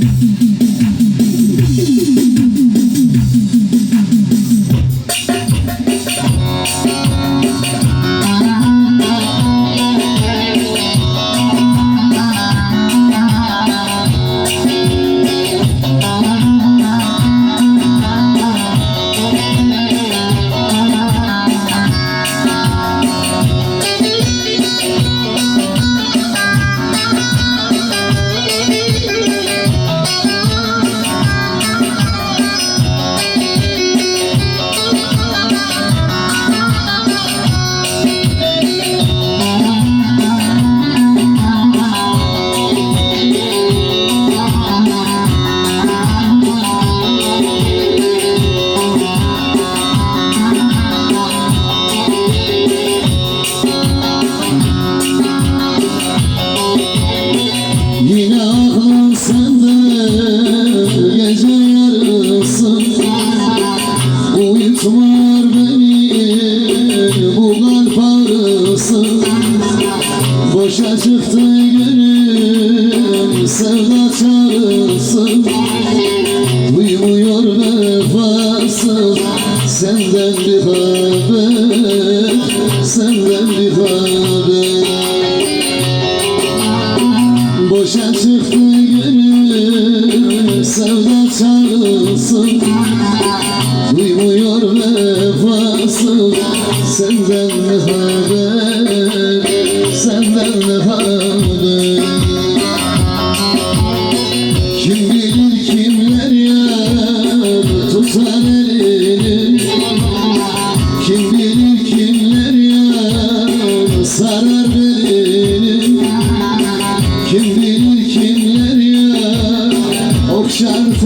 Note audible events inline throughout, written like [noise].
Mm-hmm. [laughs] Uyutmuyor beni bu kalp ağrısı Boşa çıktı gönül sevda çağrısı. Duymuyor vefası senden bir kim bilir kimler ya? Okşar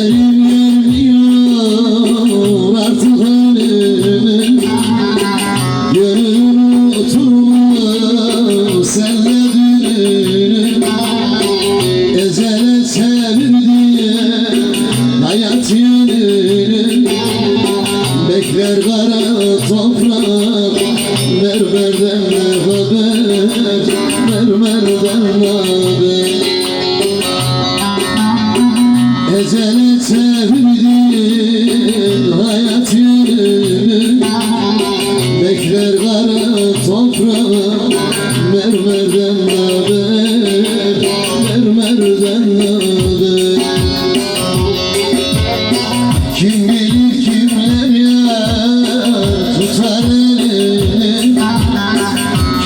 Gözlerim görmüyor artık önümü Gönül unutur senle dününü Ecele çevirdi hayat yönünü Bekler kara Mermerden haber Mermerden haber Ecele çevirdin hayat yönünü Bekler kara Mermerden haber Mermerden haber. Kim bilir kimler ya Tutar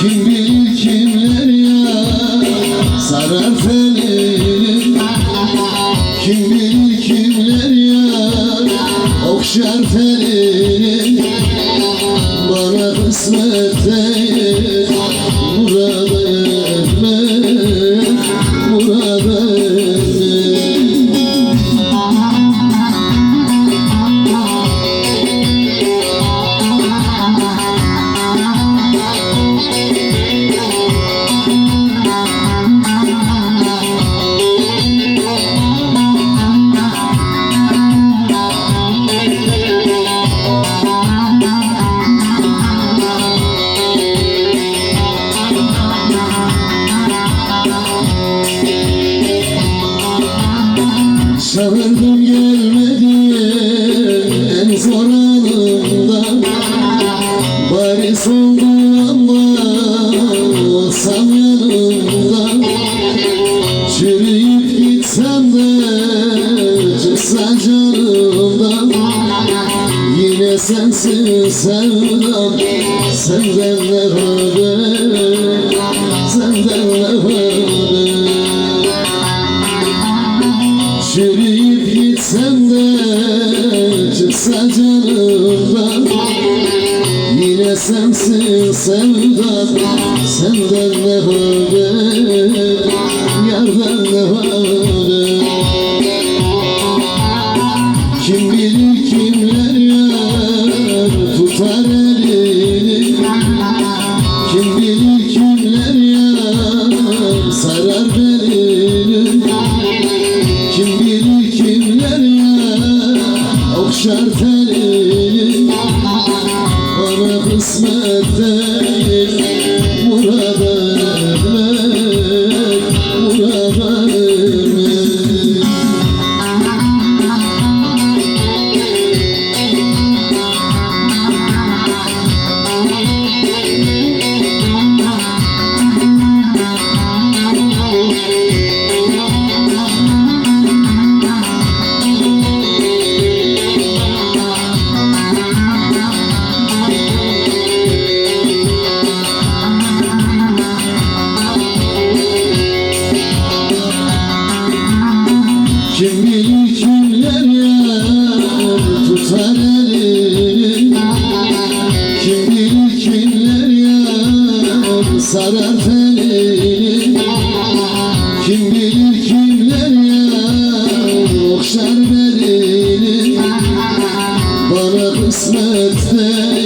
Kim bilir kimler ya Sarar felini kim bilir kimler ya Okşar telini çıksa canımdan Yine sensin sevdam. Senden ne haber? Senden ne haber? Çürüyüp gitsem de çıksa canımdan Yine sensin sevdam. Senden ne haber Kimler yar Sarar belini Kim bilir Okşar telini bana kısmet değil. Burada Kimler yar tutar elini Kim bilir kimler yar sarar telini Kim bilir kimler yar okşar Bana kısmet değil